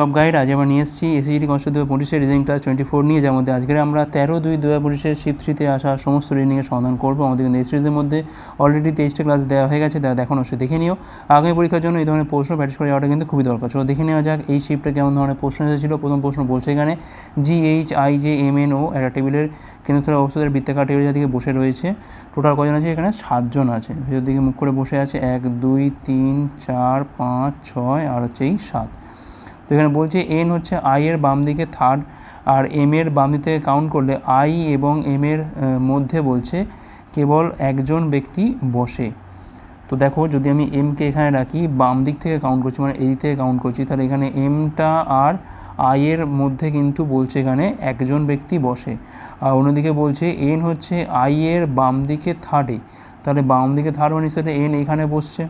Job guide আজ আমরা নিয়ে এসেছি এসিজিটি কনস্ট দু পঁচিশের রিজনিং ক্লাস টোয়েন্টি ফোর নিয়ে, যার মধ্যে আজকের আমরা তেরো দুই দু হাজার পঁচিশের শিফট থ্রিতে আসা সমস্ত রিজনিংয়ের সমাধান করব। আমাদের কিন্তু এই সিরিজের মধ্যে অলরেডি তেইশটা ক্লাস দেওয়া হয়ে গেছে, তারা দেখানো অবশ্যই দেখে নিও। আগামী পরীক্ষার জন্য এই ধরনের প্রশ্ন প্র্যাকটিস করে যাওয়াটা কিন্তু খুবই দরকার। চলো দেখে নেওয়া যাক, এই শিফটে কেমন ধরনের প্রশ্ন এসেছিল। প্রথম প্রশ্ন বলছে এখানে G H I J M N O একটা টেবিলের কেন্দ্রস্থলে অবস্থিত বৃত্তাকার টেবিলের দিকে বসে রয়েছে। টোটাল কজন আছে? এখানে সাতজন আছে। ভেতর দিকে মুখ করে বসে আছে, এক, দুই, তিন, চার, পাঁচ, ছয়, আর হচ্ছে এই সাত। তো এখানে বলছে এন হচ্ছে আই এর বাম দিকে থার্ড আর এম এর বাম দিক কাউন্ট করলে আই এবং এম এর মধ্যে বলছে কেবল একজন ব্যক্তি বসে। তো দেখো যদি আমি এমকে এখানে রাখি, বাম দিক থেকে কাউন্ট করছি মানে এই থেকে কাউন্ট করছি, তাহলে এখানে এমটা আর আই এর মধ্যে কিন্তু বলছে এখানে একজন ব্যক্তি বসে। আর অন্যদিকে বলছে এন হচ্ছে আই এর বাম দিকে থার্ডে তাহলে বাম দিকে থার্ড মানে সাথে এন এখানে বসছে।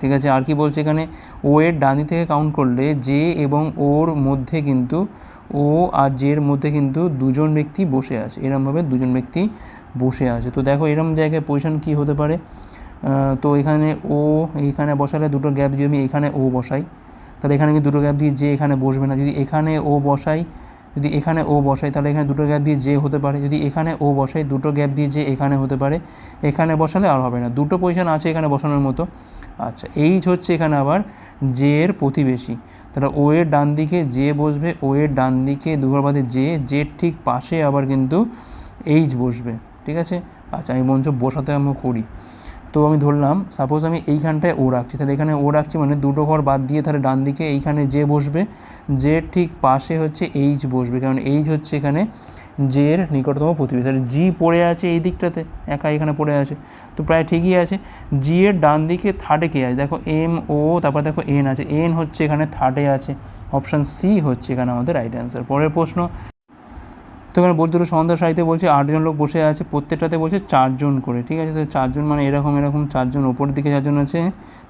ঠিক আছে? আর কি বলছে এখানে? ও এর ডানি থেকে কাউন্ট করলে জে এবং ওর মধ্যে কিন্তু ও আর জের মধ্যে কিন্তু দুজন ব্যক্তি বসে আছে। এরমভাবে দুজন ব্যক্তি বসে আছে। তো দেখো এরম জায়গায় পজিশন কি হতে পারে? তো এখানে ও এখানে বসালে দুটো গ্যাপ যদি আমি এখানে ও বসাই, তাহলে এখানে কিন্তু দুটো গ্যাপ দিয়ে যে এখানে বসবে না। যদি এখানে ও বসাই যদি এখানে ও বসাই, তাহলে এখানে দুটো গ্যাপ দিয়ে যে হতে পারে। যদি এখানে ও বসাই, দুটো গ্যাপ দিয়ে যে এখানে হতে পারে। এখানে বসালে আর হবে না। দুটো পজিশন আছে এখানে বসানোর মতো। আচ্ছা এইচ হচ্ছে এখানে আবার জে এর প্রতিবেশী। তাহলে ও এর ডান দিকে যে বসবে ও এর ডান দিকে দুঘর বাদে যে জের ঠিক পাশে আবার কিন্তু এইচ বসবে। ঠিক আছে? আচ্ছা আমি বঞ্চ বসাতে আমি করি। তো আমি ধরলাম সাপোজ আমি এইখানটায় ও রাখছি, তাহলে এখানে ও রাখছি মানে দুটো ঘর বাদ দিয়ে তাহলে ডান দিকে এইখানে যে বসবে যে ঠিক পাশে হচ্ছে এইচ বসবে, কারণ এইচ হচ্ছে এখানে জে এর নিকটতম প্রতিবেশী, তাহলে জি পড়ে আছে এই দিকটাতে একা এখানে পড়ে আছে, তো প্রায় ঠিকই আছে জি এর ডান দিকে থার্ডে কে আছে? দেখো এম ও তারপর দেখো এন আছে এন হচ্ছে এখানে থার্ডে আছে অপশান সি হচ্ছে এখানে আমাদের রাইট অ্যান্সার পরের প্রশ্ন তো এখানে বলতে দুটো সন্ধ্যা সারিতে বলছে আটজন লোক বসে আছে, প্রত্যেকটাতে বলছে চারজন করে, ঠিক আছে? তো চারজন মানে এরকম এরকম চারজন ওপরের দিকে চারজন আছে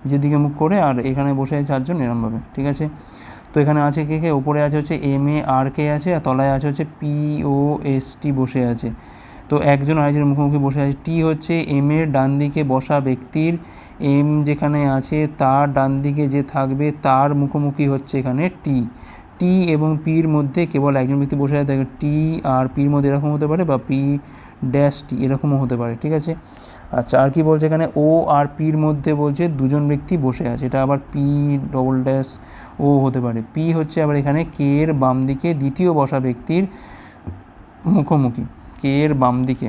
নিচের দিকে মুখ করে, আর এখানে বসে আছে চারজন এরমভাবে, ঠিক আছে? তো এখানে আছে কে কে? ওপরে আছে হচ্ছে এম এ, আর কে আছে, আর তলায় আছে হচ্ছে পি ও এস টি বসে আছে। তো একজন আরেকজনের মুখোমুখি বসে আছে। টি হচ্ছে এম এর ডান দিকে বসা ব্যক্তির, এম যেখানে আছে, তার ডান দিকে যে থাকবে, তার মুখোমুখি হচ্ছে এখানে টি। টি এবং পির মধ্যে কেবল একজন ব্যক্তি বসে আছে দেখো টি আর পির মধ্যে এরকম হতে পারে বা পি ড্যাশ টি এরকমও হতে পারে, ঠিক আছে? আচ্ছা আর কি বলছে এখানে? ও আর পির মধ্যে বলছে দুজন ব্যক্তি বসে আছে, এটা আবার পি ডবল ড্যাশ ও হতে পারে। পি হচ্ছে আবার এখানে কে এর বাম দিকে, দ্বিতীয় বসা ব্যক্তির মুখোমুখি, কে এর বাম দিকে।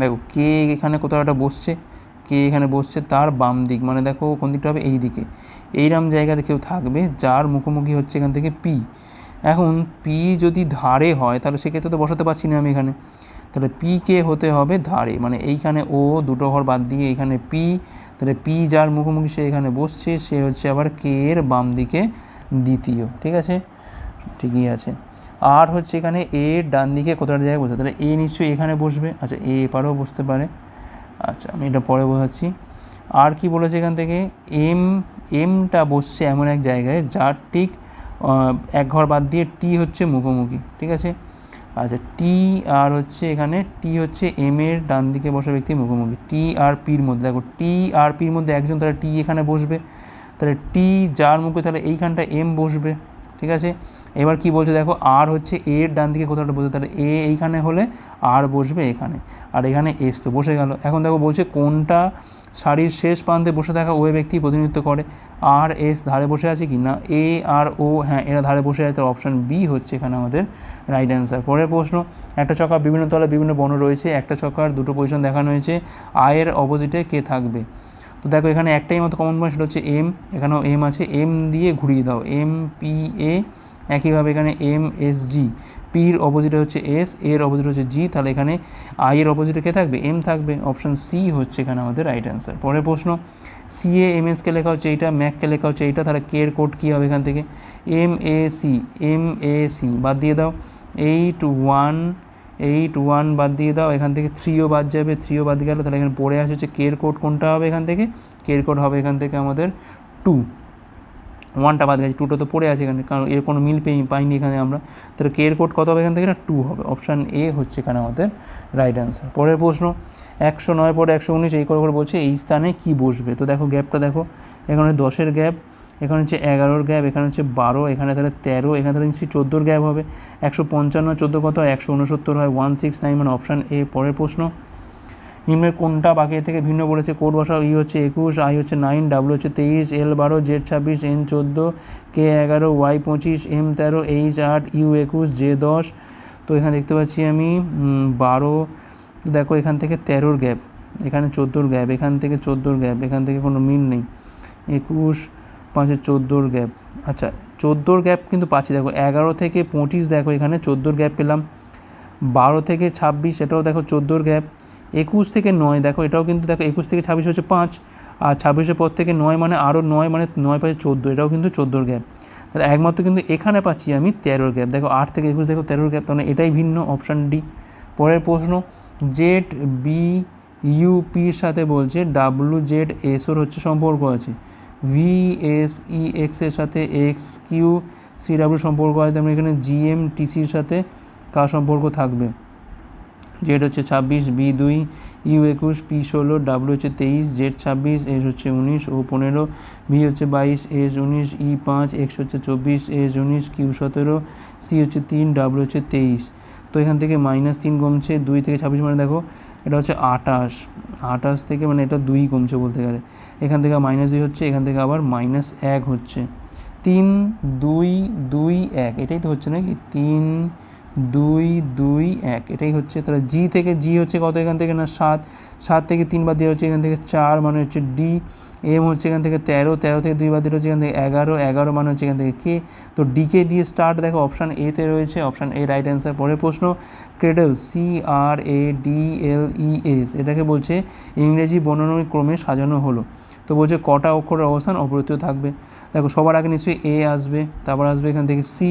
দেখো, কে এখানে কোথাও একটা বসছে কে এখানে বসছে তার বাম দিক মানে দেখো কোন দিকটা হবে এই দিকে। এইরকম জায়গাতে কেউ থাকবে যার মুখোমুখি হচ্ছে এখান থেকে পি। এখন পি যদি ধারে হয়, তাহলে সেক্ষেত্রে তো বসাতে পারছি না আমি এখানে। তাহলে পি কে হতে হবে ধারে মানে এইখানে ও দুটো ঘর বাদ দিয়ে এখানে পি। তাহলে পি যার মুখোমুখি সে এখানে বসছে, সে হচ্ছে আবার কে এর বাম দিকে দ্বিতীয়, ঠিক আছে? ঠিকই আছে। আর হচ্ছে এখানে এ ডান দিকে কোথাও একটা জায়গায় বসবে? তাহলে এ নিশ্চয়ই এখানে বসবে। আচ্ছা এ এপারেও বসতে পারে। আচ্ছা আমি এটা পরে বোঝাচ্ছি। আর কি বলেছে এখান থেকে? এম, এমটা বসছে এমন এক জায়গায়, যার ঠিক এক ঘর বাদ দিয়ে টি হচ্ছে মুখোমুখি, ঠিক আছে? আচ্ছা টি আর হচ্ছে এখানে, টি হচ্ছে এম এর ডান দিকে বসা ব্যক্তি মুখোমুখি। টি আর পির মধ্যে, দেখো, টি আর পির মধ্যে একজন, তাহলে টি এখানে বসবে। তাহলে টি যার মুখে, তাহলে এইখানটা এম বসবে। ঠিক আছে? এবার কি বলছে দেখো আর হচ্ছে এর ডান দিকে কোথাও বসবে তাহলে এ এইখানে হলে আর বসবে এখানে। আর এখানে এস তো বসে গেল। এখন দেখো বলছে কোনটা শাড়ির শেষ প্রান্তে বসে থাকা ওই ব্যক্তি প্রতিনিধিত্ব করে? আর এস ধারে বসে আছে কি? না এ আর ও হ্যাঁ এরা ধারে বসে আছে তার অপশান বি হচ্ছে এখানে আমাদের রাইট অ্যান্সার পরের প্রশ্ন, একটা চকা বিভিন্ন তলায় বিভিন্ন বর্ণ রয়েছে, একটা চকার দুটো পজিশন দেখানো হয়েছে আয়ের অপোজিটে কে থাকবে? তো দেখো এখানে একটাই মতো কমন পয়েন্ট সেটা হচ্ছে এম এখানেও এম আছে। এম দিয়ে ঘুরিয়ে দাও। এম পি এ একইভাবে এখানে এম এস জি পির অপোজিটে হচ্ছে এস এর অপোজিট হচ্ছে জি তাহলে এখানে আই এর অপোজিটে কে থাকবে? এম থাকবে। অপশান সি হচ্ছে এখানে আমাদের রাইট অ্যান্সার পরের প্রশ্ন সি এ এম এসকে লেখা হচ্ছে এইটা ম্যাককে লেখা হচ্ছে এইটা, তাহলে কে এর কোড কী হবে এখান থেকে? M A C M A C বাদ দিয়ে দাও। এইট ওয়ান এইট ওয়ান বাদ দিয়ে দাও। এখান থেকে থ্রিও বাদ যাবে। থ্রিও বাদ গেল, তাহলে এখানে পড়ে আসে হচ্ছে কের কোড কোনটা হবে এখান থেকে? কের কোড হবে এখান থেকে আমাদের টু ওয়ানটা বাদ গেছে। টুটা তো পড়ে আছে এখানে, কারণ এর কোনো মিল পেয়ে পাইনি এখানে আমরা। তাহলে কে এর কোড কত হবে এখান থেকে? না টু হবে। অপশান এ হচ্ছে এখানে আমাদের রাইট অ্যান্সার পরের প্রশ্ন, একশো নয় পরে একশো উনিশ, এই করে করে বলছে এই স্থানে কি বসবে? তো দেখো গ্যাপটা দেখো। এখানে দশের গ্যাপ এখানে হচ্ছে এগারোর গ্যাপ, এখানে হচ্ছে বারো, এখানে তাহলে তেরো, এখানে তাহলে নিশ্চয়ই চোদ্দোর গ্যাপ হবে। একশো পঞ্চান্ন, চোদ্দ কত? একশো উনসত্তর হয় ওয়ান সিক্স নাইন মানে অপশান এ পরের প্রশ্ন। নিম্নের কোনটা বাকি থেকে ভিন্ন বলেছে? কোড বসাও ই হচ্ছে একুশ আই হচ্ছে নাইন ডাব্লু হচ্ছে তেইশ এল বারো জেড ছাব্বিশ এন চোদ্দ কে এগারো ওয়াই পঁচিশ এম তেরো এইচ আট ইউ একুশ জে দশ। তো এখানে দেখতে পাচ্ছি আমি বারো। দেখো এখান থেকে তেরোর গ্যাপ, এখানে চোদ্দোর গ্যাপ, এখান থেকে চোদ্দোর গ্যাপ, এখান থেকে কোনো মিল নেই। একুশ পাঁচে চোদ্দোর গ্যাপ। আচ্ছা চোদ্দোর গ্যাপ কিন্তু পাচ্ছি। দেখো, এগারো থেকে পঁচিশ দেখো, এখানে চোদ্দোর গ্যাপ পেলাম। বারো থেকে ছাব্বিশ, এটাও দেখো চোদ্দোর গ্যাপ। একুশ থেকে নয়, দেখো, এটাও কিন্তু দেখো, একুশ থেকে ছাব্বিশ হচ্ছে পাঁচ। আর ছাব্বিশের পর থেকে নয় মানে আরও নয় মানে নয় পাঁচে চোদ্দ, এটাও কিন্তু চোদ্দোর গ্যাপ। তাহলে একমাত্র কিন্তু এখানে পাচ্ছি আমি তেরোর গ্যাপ। দেখো, আট থেকে একুশ, দেখো তেরোর গ্যাপ, তাহলে এটাই ভিন্ন অপশান ডি পরের প্রশ্ন জেড বি ইউপির সাথে বলছে ডাব্লু জেড এসওর হচ্ছে সম্পর্ক আছে। ভি এস ই এক্সের সাথে এক্স কিউ সি ডাব্লু সম্পর্ক আছে তেমন এখানে জিএম টিসির সাথে কার সম্পর্ক থাকবে। জেড হচ্ছে ছাব্বিশ বি দুই ইউ একুশ পি ষোলো ডাব্লু হচ্ছে তেইশ জেড ছাব্বিশ এস হচ্ছে উনিশ ও পনেরো ভি হচ্ছে বাইশ এস উনিশ ই পাঁচ এক্স হচ্ছে চব্বিশ এস উনিশ কিউ সতেরো সি হচ্ছে তিন ডাব্লু হচ্ছে তেইশ। তো এখান থেকে মাইনাস তিন কমছে, দুই থেকে ছাব্বিশ মানে দেখো, এটা হচ্ছে আটাশ আটাশ থেকে মানে এটা দুই কমছে বলতে গেলে। এখান থেকে মাইনাস দুই হচ্ছে, এখান থেকে আবার মাইনাস এক হচ্ছে। তিন, দুই দুই, এক, এটাই তো হচ্ছে নাকি? তিন, দুই দুই, এক, এটাই হচ্ছে। তাহলে জি থেকে জি হচ্ছে কত এখান থেকে না? সাত। সাত থেকে তিন বাদ দিয়ে হচ্ছে এখান থেকে চার মানে হচ্ছে ডি এম হচ্ছে এখান থেকে তেরো তেরো থেকে দুই বাদ দিলে হচ্ছে এখান থেকে এগারো এগারো মানে হচ্ছে এখান থেকে কে? তো ডিকে দিয়ে স্টার্ট দেখো অপশান এতে রয়েছে অপশান এ রাইট অ্যান্সার পরের প্রশ্ন cradle C R A D L E S এটাকে বলছে ইংরেজি বর্ণনার ক্রমে সাজানো হলো। তো বলছে কটা অক্ষরের অবস্থান অপরিত থাকবে। দেখো, সবার আগে নিশ্চয়ই এ আসবে, তারপর আসবে এখান থেকে সি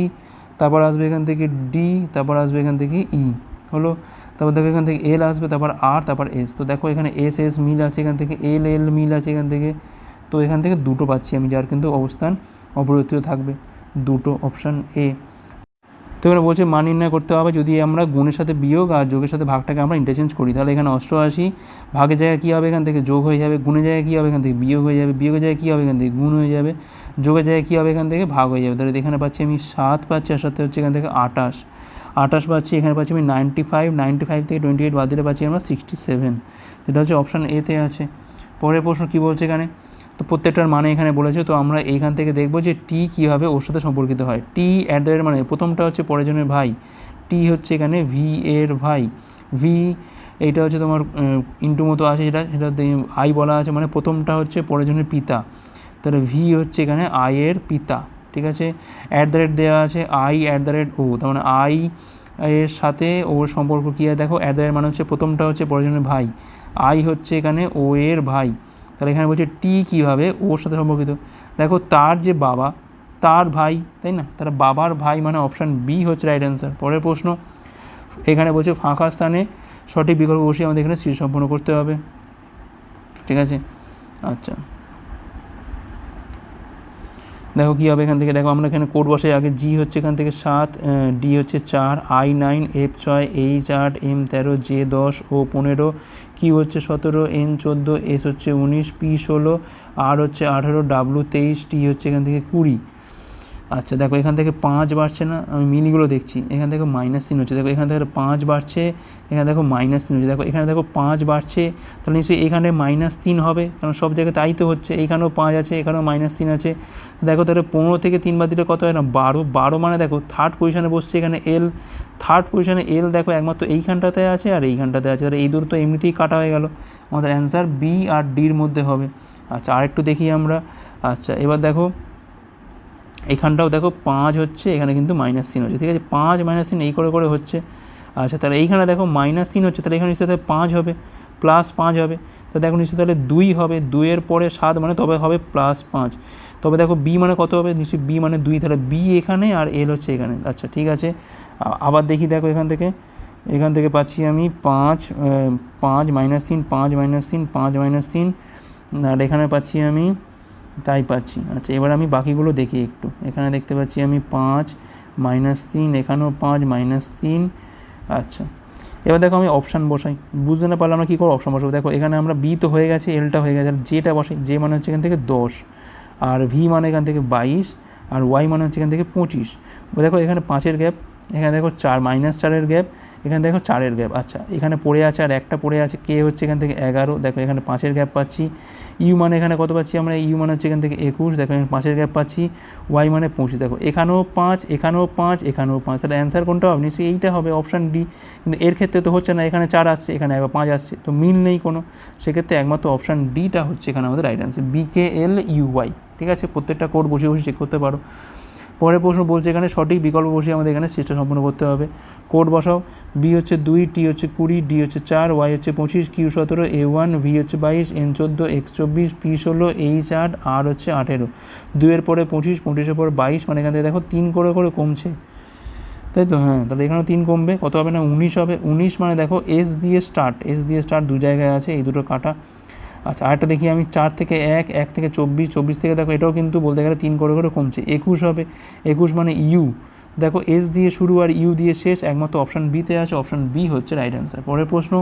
তারপর আসবে এখান থেকে ডি তারপর আসবে এখান থেকে ই হলো? তারপর দেখো এখান থেকে এল আসবে, তারপর আর তারপর এস তো দেখো এখানে এস এস মিল আছে এখান থেকে এল এল মিল আছে এখান থেকে। তো এখান থেকে দুটো পাচ্ছি আমি, যার কিন্তু অবস্থান অপরিবর্তিত থাকবে। দুটো অপশান এ তো এখানে বলছে মান নির্ণয় করতে হবে, যদি আমরা গুণের সাথে বিয়োগ আর যোগের সাথে ভাগটাকে আমরা ইন্টারচেঞ্জ করি, তাহলে এখানে অষ্টআশি, ভাগের জায়গায় কী হবে এখান থেকে? যোগ হয়ে যাবে, গুণের জায়গায় কী হবে এখান থেকে? বিয়োগ হয়ে যাবে, বিয়োগের জায়গায় কী হবে এখান থেকে? গুণ হয়ে যাবে, যোগের জায়গায় কী হবে এখান থেকে? ভাগ হয়ে যাবে। তাহলে এখানে পাচ্ছি আমি সাত, পাচ্ছি আর সাথে হচ্ছে এখান থেকে আটাশ। আটাশ পাচ্ছি, এখানে পাচ্ছি আমি নাইনটি ফাইভ নাইনটি ফাইভ থেকে টোয়েন্টি এইট বাদ দিলে পাচ্ছি আমরা সিক্সটি সেভেন যেটা হচ্ছে অপশান এতে আছে। পরের প্রশ্ন কী বলছে এখানে? তো প্রত্যেকটার মানে এখানে বলেছে, তো আমরা এইখান থেকে দেখব যে টি কীভাবে ওর সাথে সম্পর্কিত হয়। টি অ্যাট দ্য রেট মানে প্রথমটা হচ্ছে পরেজনের ভাই। টি হচ্ছে এখানে ভি এর ভাই। ভি এইটা হচ্ছে তোমার ইন্টু মতো আছে যেটা, সেটা আই বলা আছে মানে প্রথমটা হচ্ছে পরেজনের পিতা। তাহলে ভি হচ্ছে এখানে আই এর পিতা। ঠিক আছে? অ্যাট দ্য রেট দেওয়া আছে আই অ্যাট দ্য রেট ও তার মানে আই এর সাথে ওর সম্পর্ক কী হয় দেখো অ্যাট দ্য রেট মানে হচ্ছে প্রথমটা হচ্ছে পরেজনের ভাই। আই হচ্ছে এখানে ও এর ভাই। তাহলে এখানে বলছে টি কীভাবে? ওর সাথে সম্পর্কিত। দেখো, তার যে বাবা, তার ভাই, তাই না? তার বাবার ভাই মানে অপশান বি হচ্ছে রাইট অ্যান্সার পরের প্রশ্ন, এখানে বলছে ফাঁকা স্থানে সঠিক বিকল্প বসিয়ে আমাদের এখানে সিট সম্পন্ন করতে হবে। ঠিক আছে? আচ্ছা। দেখো কী হবে এখান থেকে? দেখো আমরা এখানে কোড বসে আগে জি হচ্ছে এখান থেকে সাত ডি হচ্ছে চার আই নাইন এফ ছয় এইচ আট এম তেরো জে দশ ও পনেরো কিউ হচ্ছে সতেরো এন চোদ্দ এস হচ্ছে উনিশ পি ষোলো আর হচ্ছে আঠেরো ডাব্লু তেইশ টি হচ্ছে এখান থেকে কুড়ি। আচ্ছা দেখো এখান থেকে পাঁচ বাড়ছে না, আমি মিনিগুলো দেখছি, এখান থেকে মাইনাস তিন হচ্ছে, দেখো এখান থেকে পাঁচ বাড়ছে, এখানে দেখো মাইনাস তিন হচ্ছে, দেখো এখানে দেখো পাঁচ বাড়ছে, তাহলে নিশ্চয়ই এখানে মাইনাস তিন হবে, কারণ সব জায়গায় তাই তো হচ্ছে, এইখানেও পাঁচ আছে, এখানেও মাইনাস তিন আছে, দেখো তাহলে পনেরো থেকে তিন বাদ দিলে কত হয় না, বারো বারো মানে দেখো থার্ড পজিশনে বসছে এখানে এল থার্ড পজিশনে এল দেখো একমাত্র এইখানটাতে আছে আর এইখানটাতে আছে, তাহলে এই দূর তো এমনিতেই কাটা হয়ে গেল, আমাদের অ্যান্সার বি আর ডির মধ্যে হবে আচ্ছা আরেকটু দেখি আমরা আচ্ছা এবার দেখো এইখানটাও দেখো পাঁচ হচ্ছে, এখানে কিন্তু মাইনাস তিন হচ্ছে, ঠিক আছে? পাঁচ মাইনাস তিন এই করে করে হচ্ছে। আচ্ছা তাহলে এইখানে দেখো মাইনাস তিন হচ্ছে, তাহলে এখানে নিশ্চয়ই তাহলে পাঁচ হবে প্লাস পাঁচ হবে। তো দেখো নিশ্চয়ই তাহলে দুই হবে, দুইয়ের পরে সাত মানে তবে হবে প্লাস পাঁচ। তবে দেখো বি মানে কত হবে? নিশ্চয়ই বি মানে দুই, তাহলে বি এখানে আর এল হচ্ছে এখানে। আচ্ছা ঠিক আছে। আবার দেখি দেখো এখান থেকে। এখান থেকে পাচ্ছি আমি পাঁচ পাঁচ মাইনাস তিন, পাঁচ মাইনাস তিন, পাঁচ মাইনাস তিন। আর এখানে পাচ্ছি আমি তাই পাচ্ছি। আচ্ছা এবার আমি বাকিগুলো দেখি একটু। এখানে দেখতে পাচ্ছি আমি পাঁচ মাইনাস তিন, এখানেও পাঁচ মাইনাস তিন। আচ্ছা এবার দেখো আমি অপশান বসাই। বুঝতে না পারলে আমরা কী করব? অপশান বসাবো। দেখো, এখানে আমরা বি তো হয়ে গেছে এলটা হয়ে গেছে, আর জেটা বসাই। যে মানে হচ্ছে এখান থেকে দশ, আর ভি মানে এখান থেকে বাইশ, আর ওয়াই মানে হচ্ছে এখান থেকে পঁচিশ। ও দেখো, এখানে পাঁচের গ্যাপ এখানে দেখো চার মাইনাস চারের গ্যাপ এখানে দেখো চারের গ্যাপ আচ্ছা এখানে পড়ে আছে আর একটা পড়ে আছে, কে হচ্ছে এখান থেকে এগারো, দেখো এখানে পাঁচের গ্যাপ পাচ্ছি ইউ মানে এখানে কত পাচ্ছি আমরা ইউ মানে হচ্ছে এখান থেকে একুশ, দেখো এখানে পাঁচের গ্যাপ পাচ্ছি ওয়াই মানে পঁচিশ, দেখো এখানেও পাঁচ এখানেও পাঁচ এখানেও পাঁচ, তাহলে অ্যান্সার কোনটা হবে? নিশ্চয়ই এইটা হবে অপশান ডি কিন্তু এর ক্ষেত্রে তো হচ্ছে না, এখানে চার আসছে, এখানে একবার পাঁচ আসছে, তো মিল নেই কোনো, সেক্ষেত্রে একমাত্র অপশান ডিটা হচ্ছে এখানে আমাদের right answer B K L U Y ঠিক আছে? প্রত্যেকটা কোড বসে বসে চেক করতে পারো। পরের প্রশ্ন বলছে এখানে সঠিক বিকল্প বসিয়ে আমাদের এখানে সিস্টেম সম্পূর্ণ করতে হবে। কোড বসাও। বি হচ্ছে দুই টি হচ্ছে কুড়ি ডি হচ্ছে চার ওয়াই হচ্ছে পঁচিশ কিউ সতেরো এ ওয়ান ভি হচ্ছে বাইশ এন চোদ্দ এক্স চব্বিশ পি ষোলো এইচ আট আর হচ্ছে আঠেরো। দুইয়ের পরে পঁচিশ, পঁচিশের পর বাইশ মানে এখান থেকে দেখো তিন করে করে কমছে। তাই তো? হ্যাঁ তাহলে এখানেও তিন কমবে। কত হবে না? উনিশ হবে। উনিশ মানে দেখো এস দিয়ে স্টার্ট এস দিয়ে স্টার্ট দু জায়গায় আছে, এই দুটো কাটা। আচ্ছা আরেকটা দেখি আমি, চার থেকে এক এক থেকে চব্বিশ চব্বিশ থেকে দেখো, এটাও কিন্তু বলতে গেলে তিন করে করে কমছে। একুশ হবে। একুশ মানে ইউ। দেখো, এস দিয়ে শুরু আর ইউ দিয়ে শেষ, একমাত্র অপশান বিতে আছে অপশান বি হচ্ছে রাইট অ্যান্সার পরের প্রশ্ন,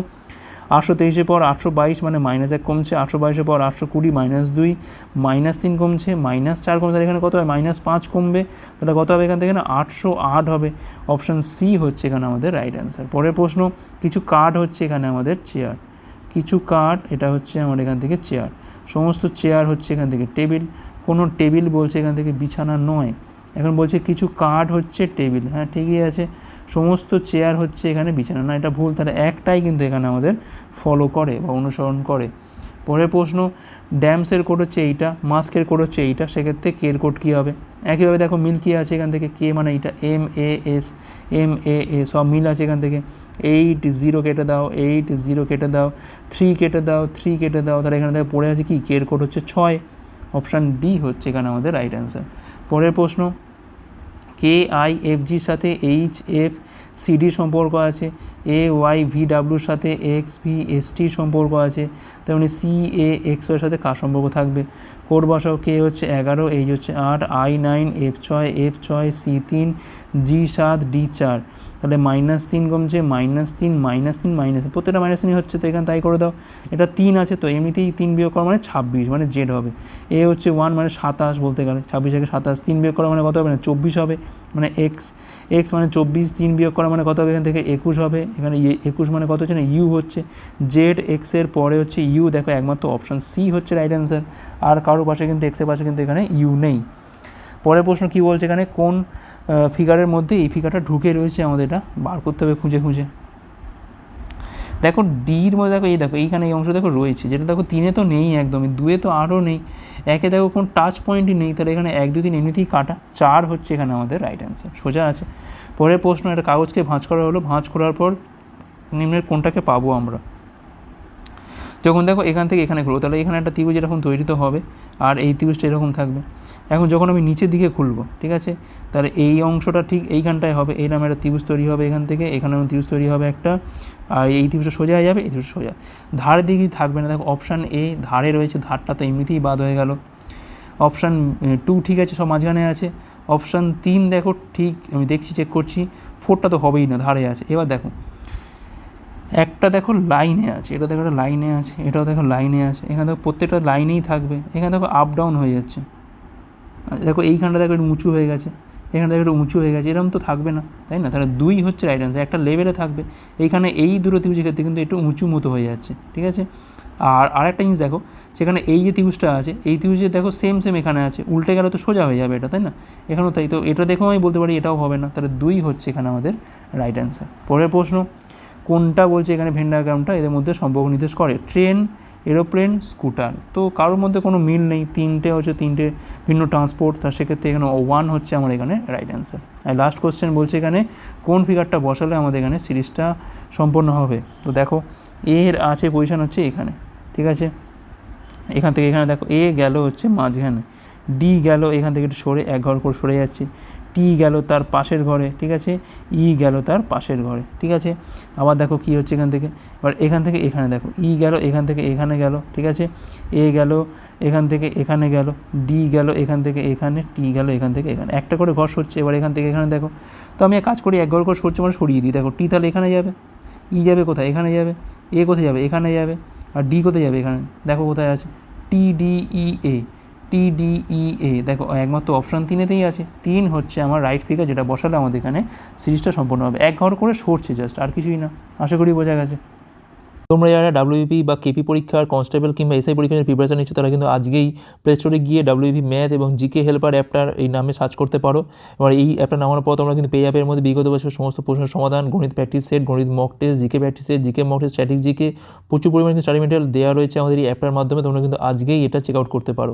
আটশো তেইশের পর আটশো বাইশ মানে মাইনাস এক কমছে, আটশো বাইশের পর আটশো কুড়ি মাইনাস দুই মাইনাস তিন কমছে মাইনাস চার কমছে, তাহলে এখানে কত হবে মাইনাস পাঁচ কমবে, তাহলে কত হবে এখান থেকে না? আটশো আট হবে। অপশান সি হচ্ছে এখানে আমাদের রাইট অ্যান্সার পরের প্রশ্ন, কিছু কার্ড হচ্ছে এখানে আমাদের চেয়ার কিছু কাঠ, এটা হচ্ছে আমার এখান থেকে চেয়ার সমস্ত চেয়ার হচ্ছে এখান থেকে টেবিল কোনো টেবিল বলছে এখান থেকে বিছানা নয়। এখন বলছে কিছু কাঠ হচ্ছে টেবিল হ্যাঁ ঠিকই আছে। সমস্ত চেয়ার হচ্ছে এখানে বিছানা। না, এটা ভুল। তাহলে একটাই কিন্তু এখানে আমাদের ফলো করে বা অনুসরণ করে। পরের প্রশ্ন ড্যামসের কোড হচ্ছে এইটা মাস্কের কোড হচ্ছে এইটা, সেক্ষেত্রে কের কোড কী হবে? একইভাবে দেখো মিল কী আছে এখান থেকে? কে মানে এইটা M A S M A A সব মিল আছে এখান থেকে। এইট জিরো কেটে দাও এইট জিরো কেটে দাও থ্রি কেটে দাও থ্রি কেটে দাও, তাহলে এখানে দেখো পড়ে আছে কি? কের কোড হচ্ছে ছয়। অপশান ডি হচ্ছে এখানে আমাদের রাইট অ্যান্সার পরের প্রশ্ন কে আই এফ জির সাথে এইচ এফ সিডি সম্পর্ক আছে এ ওয়াই ভি ডাব্লুর সাথে এক্স ভি এস টি সম্পর্ক আছে, তেমনি সি এ এক্স ওয়ের সাথে কার সম্পর্ক থাকবে। কোড বসাও কে হচ্ছে এগারো এইচ হচ্ছে আট আই নাইন এফ ছয় এফ ছয় সি তিন জি সাত ডি চার। তাহলে মাইনাস তিন কমছে মাইনাস তিন মাইনাস তিন মাইনাস প্রত্যেকটা মাইনাস তিনই হচ্ছে, তো এখানে তাই করে দাও। এটা তিন আছে, তো এমনিতেই তিন বিয়োগ করা মানে ছাব্বিশ মানে জেড হবে। এ হচ্ছে ওয়ান মানে সাতাশ বলতে গেলে। ছাব্বিশ থেকে সাতাশ, তিন বিয়োগ করা মানে কত হবে? না চব্বিশ হবে মানে এক্স এক্স মানে চব্বিশ, তিন বিয়োগ করা মানে কত হবে? এখান থেকে একুশ হবে। এখানে একুশ মানে কত হচ্ছে না? ইউ হচ্ছে। জেড এক্সের পরে হচ্ছে ইউ দেখো একমাত্র অপশান সি হচ্ছে রাইট অ্যান্সার আর কারও পাশে কিন্তু এক্সের পাশে কিন্তু এখানে ইউ নেই। পরের প্রশ্ন কী বলছে এখানে? কোন ফিগারের মধ্যে এই ফিগারটা ঢুকে রয়েছে আমাদের এটা? বার করতে হবে খুঁজে খুঁজে। দেখো ডির মধ্যে দেখো, এই দেখো, এইখানে এই অংশ দেখো রয়েছে। যেটা দেখো তিনে তো নেই একদমই, দুয়ে তো আরও নেই। একে দেখো কোনো টাচ পয়েন্টই নেই, তাহলে এখানে এক দু তিন এমনিতেই কাটা। চার হচ্ছে এখানে আমাদের রাইট অ্যান্সার সোজা আছে। পরের প্রশ্ন, একটা কাগজকে ভাঁজ করা হলো। ভাঁজ করার পর নিম্নের কোনটাকে পাবো আমরা? যখন দেখো এখান থেকে এখানে খুলবো, তাহলে এখানে একটা ত্রিভুজ এরকম তৈরি তো হবে, আর এই ত্রিভুজটা এরকম থাকবে। এখন যখন আমি নিচের দিকে খুলবো, ঠিক আছে? তাহলে এই অংশটা ঠিক এইখানটায় হবে, এই নামে একটা ত্রিভুজ তৈরি হবে এখান থেকে, এখানে ত্রিভুজ তৈরি হবে একটা, আর এই ত্রিভুজটা সোজা যাবে, এই ত্রিভুজ সোজা। ধারের দিকে থাকবে না, দেখো অপশান এ ধারে রয়েছে, ধারটা তো এমনিতেই বাদ হয়ে গেল। অপশান টু ঠিক আছে, সব মাঝখানে আছে। অপশান তিন দেখো ঠিক, আমি দেখছি চেক করছি ফোরটা তো হবেই না, ধারে আছে। এবার দেখো একটা দেখো লাইনে আছে, এটা দেখো একটা লাইনে আছে, এটাও দেখো লাইনে আছে, এখানে দেখো প্রত্যেকটা লাইনেই থাকবে, এখানে দেখো আপ ডাউন হয়ে যাচ্ছে। দেখো এইখানটা দেখো একটু উঁচু হয়ে গেছে এখানে দেখো একটু উঁচু হয়ে গেছে, এরকম তো থাকবে না, তাই না? তাহলে দুই হচ্ছে রাইট অ্যান্সার একটা লেভেলে থাকবে, এইখানে এই দুটো ত্রিভুজের ক্ষেত্রে কিন্তু একটু উঁচু মতো হয়ে যাচ্ছে, ঠিক আছে? আর আরেকটা জিনিস দেখো, সেখানে এই যে ত্রিভুজটা আছে, এই ত্রিভুজে দেখো সেম সেম এখানে আছে, উল্টে গেলে তো সোজা হয়ে যাবে এটা, তাই না? এখানেও তাই, তো এটা দেখেও আমি বলতে পারি এটাও হবে না, তাহলে দুই হচ্ছে এখানে আমাদের রাইট অ্যান্সার পরের প্রশ্ন কোনটা বলছে এখানে ভেন্ডারগ্রামটা এদের মধ্যে সম্পর্ক নির্দেশ করে। Train, aeroplane, scooter. তো কারোর মধ্যে কোনো মিল নেই। তিনটে হচ্ছে তিনটে ভিন্ন ট্রান্সপোর্ট তার সেক্ষেত্রে এখানে ওয়ান হচ্ছে আমার এখানে রাইট অ্যান্সার আর লাস্ট কোশ্চেন বলছে এখানে, কোন ফিগারটা বসালে আমাদের এখানে সিরিজটা সম্পন্ন হবে? তো দেখো এর আছে পজিশন হচ্ছে এখানে, ঠিক আছে? এখান থেকে এখানে দেখো এ গেল হচ্ছে মাঝখানে ডি গেল এখান থেকে একটু সরে, এক ঘর করে সরে যাচ্ছে। টি গেল তার পাশের ঘরে, ঠিক আছে? ই গেল তার পাশের ঘরে, ঠিক আছে? আবার দেখো কি হচ্ছে এখান থেকে। এবার এখান থেকে এখানে দেখো, ই গেল, এখান থেকে এখানে গেল, ঠিক আছে? এ গেল, এখান থেকে এখানে গেল, ডি গেল, এখান থেকে এখানে, টি গেল, এখান থেকে এখানে। একটা করে ঘর সরছে, এবার এখান থেকে এখানে দেখো। তো আমি এক কাজ করি, এক ঘর করে সরছে মানে সরিয়ে দিই। দেখো, টি তাহলে এখানে যাবে, ই যাবে কোথায়? এখানে যাবে, এ কোথায় যাবে? এখানে যাবে, আর ডি কোথায় যাবে এখানে? দেখো কোথায় আছে। টি, ডি, ই, এ। টি টি ডি ই এ দেখো, একমাত্র অপশান তিনেতেই আছে। তিন হচ্ছে আমার রাইট ফিগার যেটা বসালে আমাদের এখানে সিরিজটা সম্পূর্ণ হবে। এক ঘর করে সরছে জাস্ট আর কিছুই না। আশা করি বোঝা গেছে। তোমরা যারা ডাব্লিউপি বা কেপি পরীক্ষার কনস্টেবল কিংবা এসআই পরীক্ষার প্রিপারেশন নিচ্ছ, তারা কিন্তু আজকেই প্লে স্টোরে গিয়ে ডাব্লিউপি ম্যাথ এবং জিকে হেল্পার অ্যাপটার এই নামে সার্চ করতে পারো। এবার এই অ্যাপটা নামানোর পর তোমরা কিন্তু পে অ্যাপের মধ্যে বিগত বছর সমস্ত প্রশ্নের সমাধান, গণিত প্র্যাকটিস সেট গণিত mock test GK practice set GK mock test static GK প্রচুর পরিমাণে স্টাডি মেটেরিয়াল দেওয়া রয়েছে আমাদের এই অ্যাপটার মাধ্যমে। তোমরা কিন্তু আজকেই এটা চেক আউট করতে পারো।